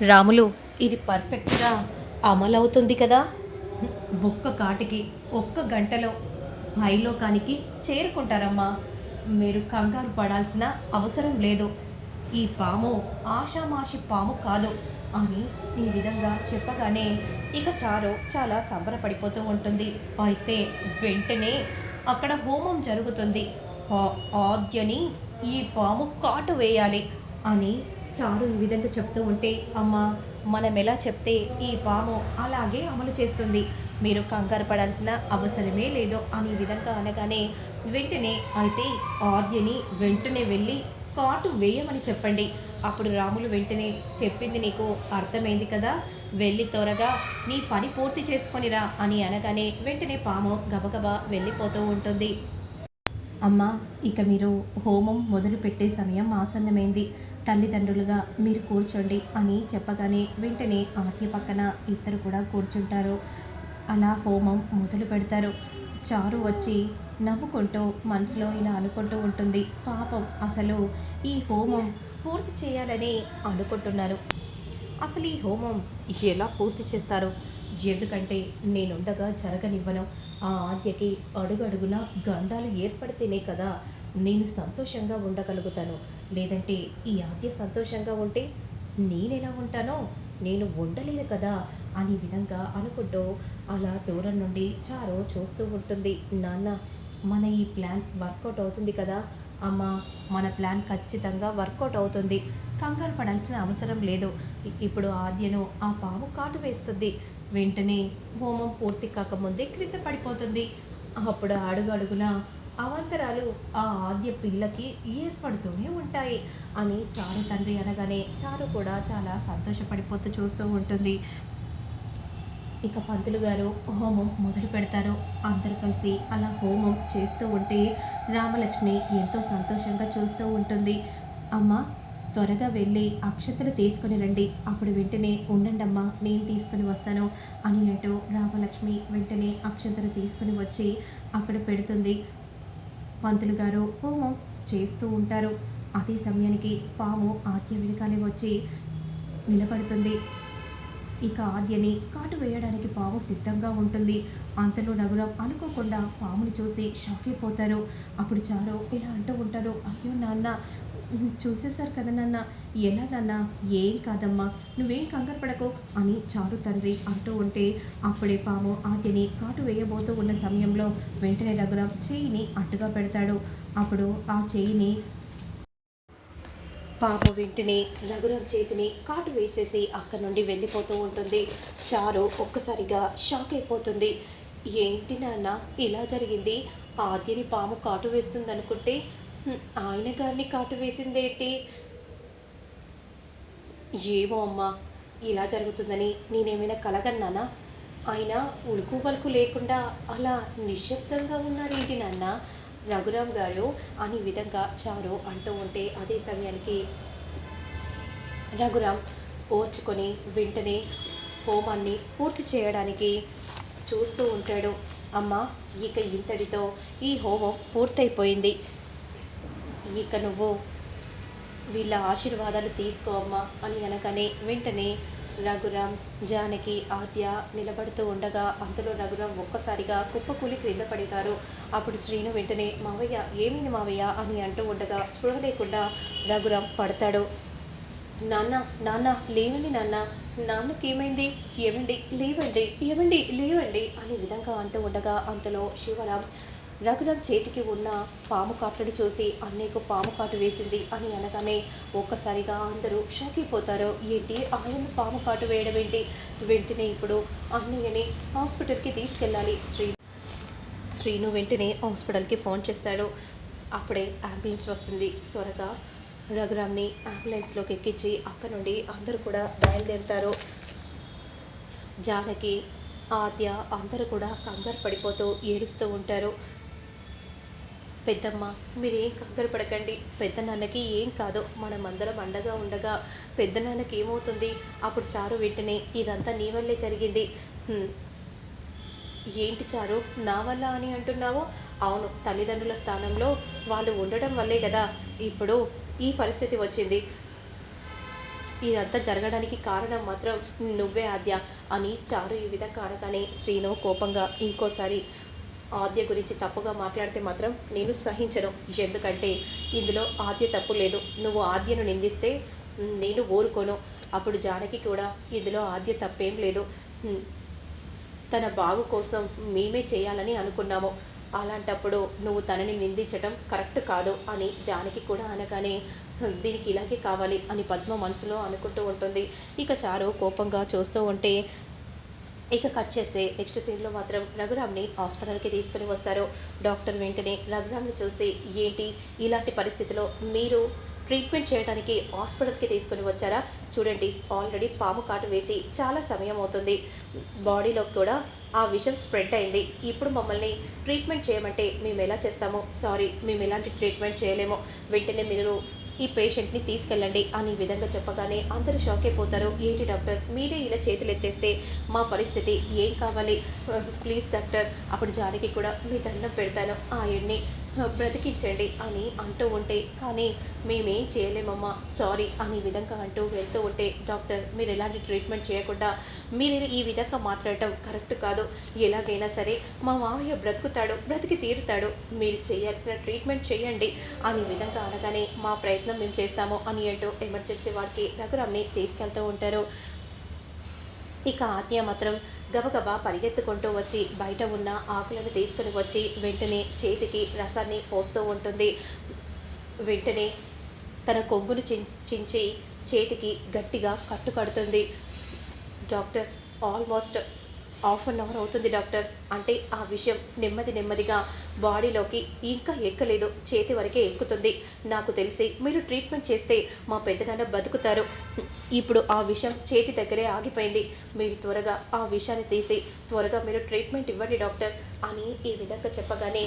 రాములు ఇది పర్ఫెక్ట్గా అమలవుతుంది కదా? ఒక్క కాటికి ఒక్క గంటలో పైలోకానికి చేరుకుంటారమ్మా. మీరు కంగారు పడాల్సిన అవసరం లేదు. ఈ పాము ఆషామాషి పాము కాదు అని ఈ విధంగా చెప్పగానే ఇక చారు చాలా సంబరపడిపోతూ ఉంటుంది. అయితే వెంటనే అక్కడ హోమం జరుగుతుంది. ఆ ఆద్యని ఈ పాము కాటు వేయాలి అని చారు ఈ విధంగా చెప్తూ ఉంటే అమ్మ మనం ఎలా చెప్తే ఈ పాము అలాగే అమలు చేస్తుంది. మీరు కంగారు పడాల్సిన అవసరమే లేదు అని విధంగా అనగానే వెంటనే అయితే ఆర్యని వెంటనే వెళ్ళి కాటు వేయమని చెప్పండి. అప్పుడు రాములు వెంటనే చెప్పింది నీకు అర్థమైంది కదా? వెళ్ళి త్వరగా నీ పని పూర్తి చేసుకొనిరా అని అనగానే వెంటనే పాము గబగబా వెళ్ళిపోతూ ఉంటుంది. అమ్మా ఇక మీరు హోమం మొదలుపెట్టే సమయం ఆసన్నమైంది. తల్లిదండ్రులుగా మీరు కూర్చోండి అని చెప్పగానే వెంటనే ఆద్య పక్కన ఇద్దరు కూడా కూర్చుంటారు. అలా హోమం మొదలు పెడతారు. చారు వచ్చి నవ్వుకుంటూ మనసులో ఇలా అనుకుంటూ ఉంటుంది. పాపం అసలు ఈ హోమం పూర్తి చేయాలని అనుకుంటున్నారు. అసలు ఈ హోమం ఎలా పూర్తి చేస్తారు? ఎందుకంటే నేనుండగా జరగనివ్వను. ఆ ఆద్యకి అడుగడుగున గంధాలు ఏర్పడితేనే కదా నేను సంతోషంగా ఉండగలుగుతాను. లేదంటే ఈ ఆద్య సంతోషంగా ఉంటే నేనెలా ఉంటానో? నేను ఉండలేను కదా? అనే విధంగా అనుకుంటూ అలా దూరం నుండి చారో చూస్తూ ఉంటుంది. నాన్న మన ఈ ప్లాన్ వర్కౌట్ అవుతుంది కదా? అమ్మ మన ప్లాన్ ఖచ్చితంగా వర్కౌట్ అవుతుంది. కంగారు పడాల్సిన అవసరం లేదు. ఇప్పుడు ఆద్యను ఆ పాము కాటు వేస్తుంది. వెంటనే హోమం పూర్తి కాకముందే క్రింద పడిపోతుంది. అప్పుడు అడుగు అడుగున అవాంతరాలు ఆ ఆద్య పిల్లకి ఏర్పడుతూనే ఉంటాయి అని చారు తండ్రి అనగానే చారు కూడా చాలా సంతోషపడిపోతూ చూస్తూ ఉంటుంది. ఇక పంతులు గారు హోమం మొదలు పెడతారు. అందరు కలిసి అలా హోమం చేస్తూ ఉంటే రామలక్ష్మి ఎంతో సంతోషంగా చూస్తూ ఉంటుంది. అమ్మ త్వరగా వెళ్ళి అక్షతలు తీసుకొని రండి. అప్పుడు వెంటనే ఉండండమ్మా నేను తీసుకొని వస్తాను అని అంటూ రామలక్ష్మి వెంటనే అక్షతలు తీసుకొని వచ్చి అక్కడ పెడుతుంది. పంతులు గారు హోమం చేస్తూ ఉంటారు. అదే సమయానికి పాము ఆద్య వెనకాలే వచ్చి నిలబడుతుంది. ఇక ఆద్యని కాటు వేయడానికి పాము సిద్ధంగా ఉంటుంది. అంతలో నగురం అనుకోకుండా పాముని చూసి షాక్ అయిపోతారు. అప్పుడు చారు ఇలా అంటూ ఉంటారు అయ్యో నాన్న చూసేశారు కదా నాన్న. ఎలా నాన్న? ఏం కాదమ్మా. నువ్వేం కంగారు పడకు అని చారు తండ్రి అంటూ ఉంటే అప్పుడే పాము ఆద్యని కాటు వేయబోతూ ఉన్న సమయంలో వెంటనే రఘురామ్ చేయిని అట్టుగా పెడతాడు. అప్పుడు ఆ చేయిని పాము వెంటనే రఘురామ్ చేతిని కాటు వేసేసి అక్కడి నుండి వెళ్ళిపోతూ ఉంటుంది. చారు ఒక్కసారిగా షాక్ అయిపోతుంది. ఏంటి నాన్న ఇలా జరిగింది? ఆద్యని పాము కాటు వేస్తుంది అనుకుంటే ఆయన గారిని కాటు వేసిందేంటి? ఏమో అమ్మా ఇలా జరుగుతుందని నేనేమైనా కలగన్నానా? ఆయన ఉలుకు పలుకు లేకుండా అలా నిశ్శబ్దంగా ఉన్నారేంటి నాన్న? రఘురామ్ గారు అని విధంగా చారు అంటూ ఉంటే అదే సమయానికి రఘురామ్ ఓర్చుకొని వెంటనే హోమాన్ని పూర్తి చేయడానికి చూస్తూ ఉంటాడు. అమ్మ ఇక ఇంతటితో ఈ హోమం పూర్తయిపోయింది. ఇక నువ్వు వీళ్ళ ఆశీర్వాదాలు తీసుకో అమ్మా అని అనగానే వెంటనే రఘురామ్ జానకి ఆద్య నిలబడుతూ ఉండగా అంతలో రఘురామ్ ఒక్కసారిగా కుప్పకూలి క్రింద పడతారు. అప్పుడు శ్రీను వెంటనే మావయ్య ఏమైంది మావయ్య? అని అంటూ ఉండగా స్పృహ లేకుండా రఘురాం పడతాడు. నాన్న నాన్న లేవండి నాన్న. నాన్నకి ఏమైంది ఏమండి లేవండి ఏమండి లేవండి? అనే విధంగా అంటూ ఉండగా అంతలో శివరాం రఘురాం చేతికి ఉన్న పాము కాట్లను చూసి అన్నయ్యకు పాము కాటు వేసింది అని అనగానే ఒక్కసారిగా అందరూ షాక్ అయిపోతారు ఏంటి? ఆయన పాము కాటు వేయడం ఏంటి? వెంటనే ఇప్పుడు అన్నయ్యని హాస్పిటల్కి తీసుకెళ్ళాలి. శ్రీ శ్రీను వెంటనే హాస్పిటల్కి ఫోన్ చేస్తాడు. అప్పుడే అంబులెన్స్ వస్తుంది. త్వరగా రఘురామ్ని అంబులెన్స్లోకి ఎక్కించి అక్కడ నుండి అందరూ కూడా బయలుదేరుతారు. జానకి ఆద్య అందరూ కూడా కంగారు పడిపోతూ ఏడుస్తూ ఉంటారు. పెద్దమ్మ మీరేం కంగారు పడకండి. పెద్దనాన్నకి ఏం కాదు మనం అందరం అండగా ఉండగా పెద్దనాన్నకి ఏమవుతుంది? అప్పుడు చారు వెంటనే ఇదంతా నీ వల్లే జరిగింది. ఏంటి చారు? నా వల్ల అని అంటున్నావు? అవును తల్లిదండ్రుల స్థానంలో వాళ్ళు ఉండడం వల్లే కదా. ఇప్పుడు ఈ పరిస్థితి వచ్చింది. ఇదంతా జరగడానికి కారణం మాత్రం నువ్వే ఆద్య. అని చారు ఈ విధంగా అనగానే శ్రీను కోపంగా ఇంకోసారి ఆద్య గురించి తప్పుగా మాట్లాడితే మాత్రం నేను సహించను. ఎందుకంటే ఇందులో ఆద్య తప్పు లేదు. నువ్వు ఆద్యను నిందిస్తే నేను ఊరుకోను. అప్పుడు జానకి కూడా ఇందులో ఆద్య తప్పేం లేదు. తన బాగు కోసం మేమే చేయాలని అనుకున్నాము. అలాంటప్పుడు నువ్వు తనని నిందించటం కరెక్ట్ కాదు అని జానకి కూడా అనగానే దీనికి ఇలాగే కావాలి అని పద్మ మనసులో అనుకుంటూ ఉంటుంది. ఇక చారు కోపంగా చూస్తూ ఉంటే ఇక కట్ చేస్తే నెక్స్ట్ సీన్లో మాత్రం రఘురామ్ని హాస్పిటల్కి తీసుకుని వస్తారు. డాక్టర్ వెంటనే రఘురామ్ని చూసి ఏంటి? ఇలాంటి పరిస్థితిలో మీరు ట్రీట్మెంట్ చేయడానికి హాస్పిటల్కి తీసుకుని వచ్చారా? చూడండి ఆల్రెడీ పాము కాటు వేసి చాలా సమయం అవుతుంది. బాడీలో కూడా ఆ విషయం స్ప్రెడ్ అయింది. ఇప్పుడు మమ్మల్ని ట్రీట్మెంట్ చేయమంటే మేము ఎలా చేస్తాము? సారీ మేము ఎలాంటి ట్రీట్మెంట్ చేయలేము. వెంటనే మీరు ఈ పేషెంట్ని తీసుకెళ్ళండి అని విధంగా చెప్పగానే అందరూ షాక్ అయిపోతారు. ఏంటి డాక్టర్? మీరే ఇలా చేతులు ఎత్తేస్తే మా పరిస్థితి ఏం కావాలి? Uh, ప్లీజ్ డాక్టర్ అప్పుడు జానకి కూడా మీ దండం పెడతాను. ఆయన్ని బ్రతికించండి అని అంటూ ఉంటే కానీ మేమేం చేయలేమమ్మా సారీ అని విధంగా అంటూ వెళ్తూ ఉంటే డాక్టర్ మీరు ఎలాంటి ట్రీట్మెంట్ చేయకుండా మీరు ఈ విధంగా మాట్లాడటం కరెక్ట్ కాదు. ఎలాగైనా సరే మా మామయ్య బ్రతుకుతాడు బ్రతికి తీరుతాడు మీరు చేయాల్సిన ట్రీట్మెంట్ చేయండి అని విధంగా అనగానే మా ప్రయత్నం మేము చేస్తాము అని అంటూ ఎమర్జెన్సీ వార్డ్కి రఘురామ్ని తీసుకెళ్తూ ఉంటారు. ఇక ఆత్య మాత్రం గబగబా పరిగెత్తుకుంటూ వచ్చి బయట ఉన్న ఆకులను తీసుకుని వచ్చి వెంటనే చేతికి రసాన్ని పోస్తూ ఉంటుంది. వెంటనే తన కొంగును చిం- చించి చేతికి గట్టిగా కట్టుకడుతుంది doctor almost half an hour అవుతుంది డాక్టర్. అంటే ఆ విషయం నెమ్మది నెమ్మదిగా బాడీలోకి ఇంకా ఎక్కలేదు చేతి వరకే ఎక్కుతుంది. నాకు తెలిసి మీరు ట్రీట్మెంట్ చేస్తే మా పెద్దనాన్న బతుకుతారు. ఇప్పుడు ఆ విషయం చేతి దగ్గరే ఆగిపోయింది. మీరు త్వరగా ఆ విషయాన్ని తీసి త్వరగా మీరు ట్రీట్మెంట్ ఇవ్వండి డాక్టర్ అని ఈ విధంగా చెప్పగానే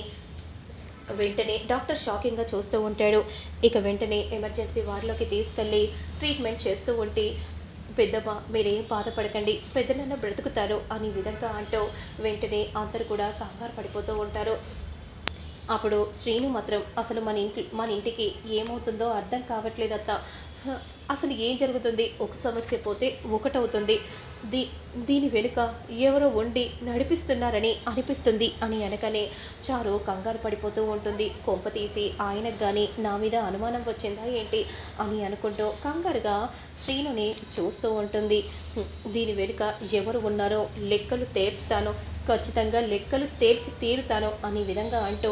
వెంటనే డాక్టర్ షాకింగ్గా చూస్తూ ఉంటాడు. ఇక వెంటనే ఎమర్జెన్సీ వార్డులోకి తీసుకెళ్ళి ట్రీట్మెంట్ చేస్తూ ఉంటే పెద్దమ్మ మీరేం బాధపడకండి. పెద్దనన్న బ్రతుకుతారు అనే విధంగా అంటూ వెంటనే అందరు కూడా కంగారు పడిపోతూ ఉంటారు. అప్పుడు శ్రీను మాత్రం అసలు మన ఇంటి మన ఇంటికి ఏమవుతుందో అర్థం కావట్లేదత్త. అసలు ఏం జరుగుతుంది? ఒక సమస్య పోతే ఒకటవుతుంది. దీ దీని వెనుక ఎవరో ఉండి నడిపిస్తున్నారని అనిపిస్తుంది అని అనగానే చారు కంగారు పడిపోతూ ఉంటుంది. కొంప తీసి ఆయనకు కానీ నా మీద అనుమానం వచ్చిందా ఏంటి అని అనుకుంటూ కంగారుగా శ్రీనుని చూస్తూ ఉంటుంది. దీని వెనుక ఎవరు ఉన్నారో లెక్కలు తేర్చుతాను. ఖచ్చితంగా లెక్కలు తేల్చి తీరుతాను అనే విధంగా అంటూ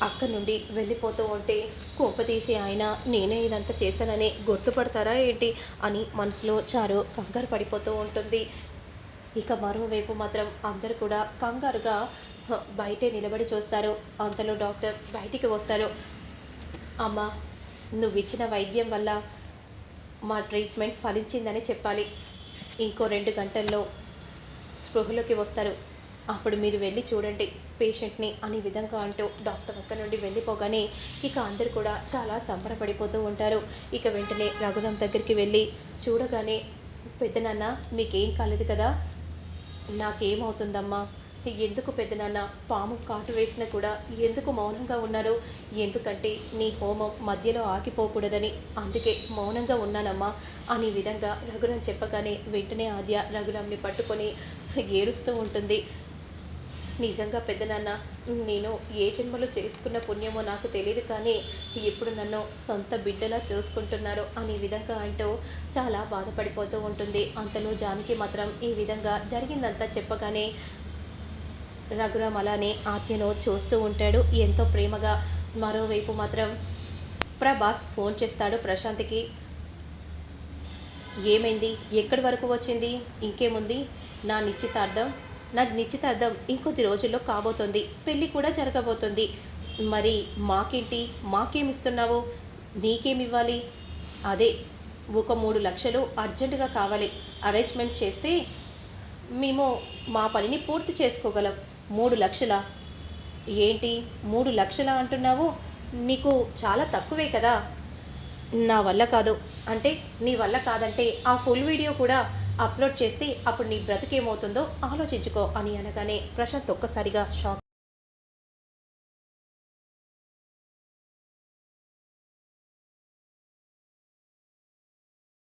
అక్కడి నుండి వెళ్ళిపోతూ ఉంటే కోపతీసి ఆయన నేనే ఇదంతా చేశానని గుర్తుపడతారా ఏంటి అని మనసులో చారు కంగారు పడిపోతూ ఉంటుంది. ఇక మరోవైపు మాత్రం అందరూ కూడా కంగారుగా బయటే నిలబడి చూస్తారు. అంతలో డాక్టర్ బయటికి వస్తారు అమ్మ నువ్వు ఇచ్చిన వైద్యం వల్ల మా ట్రీట్మెంట్ ఫలించిందని చెప్పాలి. ఇంకో రెండు గంటల్లో స్పృహలోకి వస్తారు. అప్పుడు మీరు వెళ్ళి చూడండి. పేషెంట్ని అనే విధంగా అంటూ డాక్టర్ అక్కడ నుండి వెళ్ళిపోగానే ఇక అందరు కూడా చాలా సంబరపడిపోతూ ఉంటారు. ఇక వెంటనే రఘురామ్ దగ్గరికి వెళ్ళి చూడగానే పెద్దనాన్న మీకేం కాలేదు కదా? నాకేమవుతుందమ్మా? ఎందుకు పెద్దనాన్న పాము కాటు వేసినా కూడా ఎందుకు మౌనంగా ఉన్నారు? ఎందుకంటే నీ హోమం మధ్యలో ఆగిపోకూడదని అందుకే మౌనంగా ఉన్నానమ్మా అనే విధంగా రఘురామ్ చెప్పగానే వెంటనే ఆద్య రఘురామ్ని పట్టుకొని ఏడుస్తూ ఉంటుంది. నిజంగా పెద్దనాన్న నేను ఏ జన్మలో చేసుకున్న పుణ్యమో నాకు తెలియదు కానీ ఇప్పుడు నన్ను సొంత బిడ్డలా చూసుకుంటున్నారు అనే విధంగా అంటూ చాలా బాధపడిపోతూ ఉంటుంది. అంతలో జానకి మాత్రం ఈ విధంగా జరిగిందంతా చెప్పగానే రఘురామ్ అలానే ఆత్యను చూస్తూ ఉంటాడు. ఎంతో ప్రేమగా మరోవైపు మాత్రం ప్రభాస్ ఫోన్ చేస్తాడు ప్రశాంత్కి. ఏమైంది? ఎక్కడి వరకు వచ్చింది? ఇంకేముంది? నా నిశ్చితార్థం నా నిశ్చితార్థం ఇంకొద్ది రోజుల్లో కాబోతుంది. పెళ్ళి కూడా జరగబోతుంది. మరి మాకేంటి? మాకేమిస్తున్నావు? నీకేమివ్వాలి? అదే ఒక మూడు లక్షలు అర్జెంటుగా కావాలి. అరేంజ్మెంట్ చేస్తే మేము మా పనిని పూర్తి చేసుకోగలం. మూడు లక్షల. ఏంటి? మూడు లక్షల అంటున్నావు? నీకు చాలా తక్కువే కదా. నా వల్ల కాదు. అంటే నీ వల్ల కాదంటే ఆ ఫుల్ వీడియో కూడా అప్లోడ్ చేస్తే అప్పుడు నీ బ్రతికేమవుతుందో ఆలోచించుకో అని అనగానే ప్రశాంత్ ఒక్కసారిగా షాక్